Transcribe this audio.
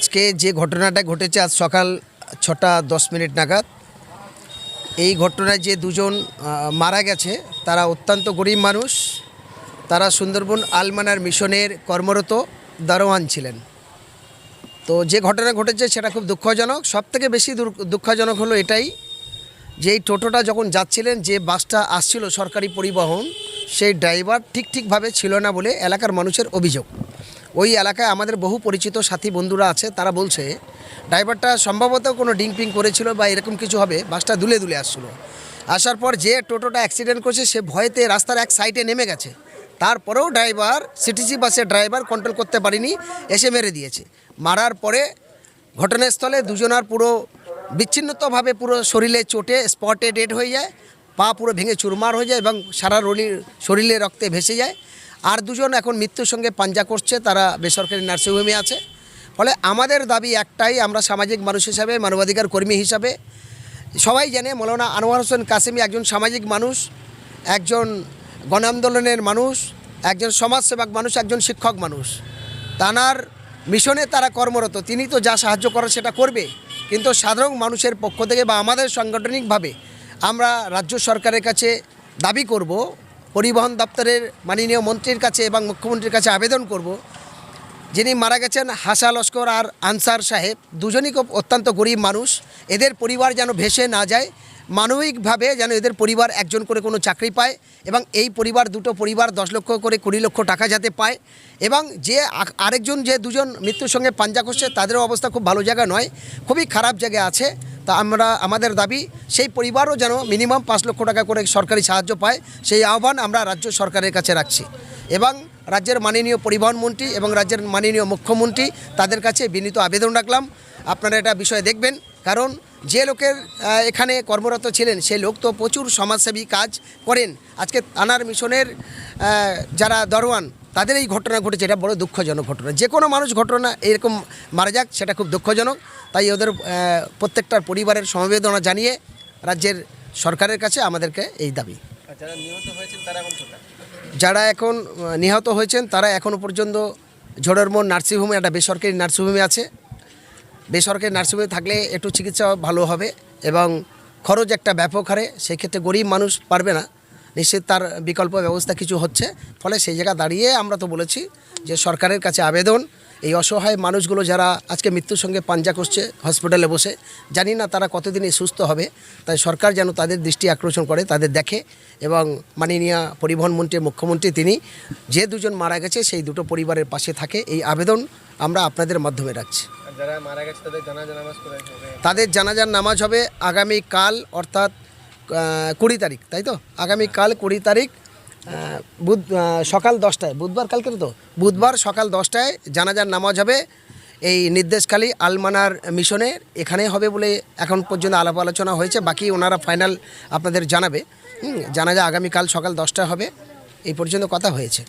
আজকে যে ঘটনাটা ঘটেছে আজ সকাল ছটা দশ মিনিট নাগাদ, এই ঘটনায় যে দুজন মারা গেছে, তারা অত্যন্ত গরিব মানুষ। তারা সুন্দরবন আলমানার মিশনের কর্মরত দারোয়ান ছিলেন। তো যে ঘটনা ঘটেছে সেটা খুব দুঃখজনক। সব থেকে বেশি দুঃখজনক হলো এটাই যে এই টোটোটা যখন যাচ্ছিলেন, যে বাসটা আসছিল সরকারি পরিবহন, সেই ড্রাইভার ঠিক ঠিকভাবে ছিল না বলে এলাকার মানুষের অভিযোগ। ওই এলাকায় আমাদের বহু পরিচিত সাথী বন্ধুরা আছে, তারা বলছে, ড্রাইভারটা সম্ভবত কোনো ডিংপিং করেছিল বা এরকম কিছু হবে, বাসটা দুলে দুলে আসছিল। আসার পর যে টোটোটা অ্যাক্সিডেন্ট করছে, সে ভয়তে রাস্তার এক সাইডে নেমে গেছে। তারপরেও ড্রাইভার, সিটিসি বাসের ড্রাইভার কন্ট্রোল করতে পারেনি, এসে মেরে দিয়েছে। মারার পরে ঘটনাস্থলে দুজনার পুরো বিচ্ছিন্নতভাবে পুরো শরীরে চোটে স্পটে ডেড হয়ে যায়, পা পুরো ভেঙে চুরমার হয়ে যায় এবং সারা রলি, শরীরে রক্তে ভেসে যায়। আর দুজন এখন মৃত্যুর সঙ্গে পাঞ্জা করছে, তারা বেসরকারি নার্সিংহোমে আছে। ফলে আমাদের দাবি একটাই, আমরা সামাজিক মানুষ হিসাবে, মানবাধিকার কর্মী হিসাবে, সবাই জানে, মৌলানা আনোয়ার হোসেন কাসেমি একজন সামাজিক মানুষ, একজন গণ আন্দোলনের মানুষ, একজন সমাজসেবক মানুষ, একজন শিক্ষক মানুষ। তানার মিশনে তারা কর্মরত, তিনি তো যা সাহায্য করার সেটা করবে, কিন্তু সাধারণ মানুষের পক্ষ থেকে বা আমাদের সাংগঠনিকভাবে আমরা রাজ্য সরকারের কাছে দাবি করব পরিবহন দপ্তরের মাননীয় মন্ত্রীর কাছে এবং মুখ্যমন্ত্রীর কাছে আবেদন করব। যিনি মারা গেছেন হাসা লস্কর আর আনসার সাহেব, দুজনই খুব অত্যন্ত গরিব মানুষ। এদের পরিবার যেন ভেসে না যায়, মানবিকভাবে যেন এদের পরিবার একজন করে কোনো চাকরি পায় এবং এই পরিবার, দুটো পরিবার দশ লক্ষ করে কুড়ি লক্ষ টাকা যাতে পায় এবং যে আরেকজন যে দুজন মৃত্যুর সঙ্গে পাঞ্জা করছে, তাদেরও অবস্থা খুব ভালো জায়গা নয়, খুবই খারাপ জায়গায় আছে। তা আমরা, আমাদের দাবি, সেই পরিবারও যেন মিনিমাম পাঁচ লক্ষ টাকা করে সরকারি সাহায্য পায়, সেই আহ্বান আমরা রাজ্য সরকারের কাছে রাখছি। এবং রাজ্যের মাননীয় পরিবহন মন্ত্রী এবং রাজ্যের মাননীয় মুখ্যমন্ত্রী তাদের কাছে বিনীত আবেদন রাখলাম। আপনারা এটা বিষয়ে দেখবেন, কারণ যে লোকের এখানে কর্মরত ছিলেন সেই লোক তো প্রচুর সমাজসেবী কাজ করেন। আজকে থানার মিশনের যারা দরওয়ান তাদের এই ঘটনা ঘটেছে। এটা বড় দুঃখজনক ঘটনা। যে কোনো মানুষ ঘটনা এরকম মারা যাক সেটা খুব দুঃখজনক। তাই ওদের প্রত্যেকটার পরিবারের সমবেদনা জানিয়ে রাজ্যের সরকারের কাছে আমাদেরকে এই দাবি। যারা নিহত হয়েছেন তারা এখন যারা এখন নিহত হয়েছেন তারা এখনও পর্যন্ত ঝড়েরমোড় নার্সিংহোমে একটা বেসরকারি নার্সিংহোমে আছে। বেসরকারি নার্সিংহোমে থাকলে একটু চিকিৎসা ভালো হবে এবং খরচ একটা ব্যাপক হারে। সেক্ষেত্রে গরিব মানুষ পারবে না। নিশ্চিত তার বিকল্প ব্যবস্থা কিছু হচ্ছে। ফলে সেই জায়গা দাঁড়িয়ে আমরা তো বলেছি যে সরকারের কাছে আবেদন। এই অসহায় মানুষগুলো যারা আজকে মৃত্যুর সঙ্গে পাঞ্জা করছে হসপিটালে বসে জানি না তারা কতদিনে সুস্থ হবে। তাই সরকার যেন তাদের দৃষ্টি আকর্ষণ করে তাদের দেখে এবং মাননীয় পরিবহন মন্ত্রী মুখ্যমন্ত্রী তিনি যে দুজন মারা গেছে সেই দুটো পরিবারের পাশে থাকে। এই আবেদন আমরা আপনাদের মাধ্যমে রাখছি। আর যারা মারা গেছে তাদের জানাজার নামাজ হবে আগামী কাল অর্থাৎ কুড়ি তারিখ তাই তো? আগামীকাল কুড়ি তারিখ বুধ সকাল দশটায় বুধবার কালকে তো? বুধবার সকাল দশটায় জানাজার নামাজ হবে। এই নির্দেশখালী আলমানার মিশনে এখানে হবে বলে এখন পর্যন্ত আলাপ আলোচনা হয়েছে। বাকি ওনারা ফাইনাল আপনাদের জানাবে। হুম, জানাজা আগামীকাল সকাল দশটায় হবে। এই পর্যন্ত কথা হয়েছে।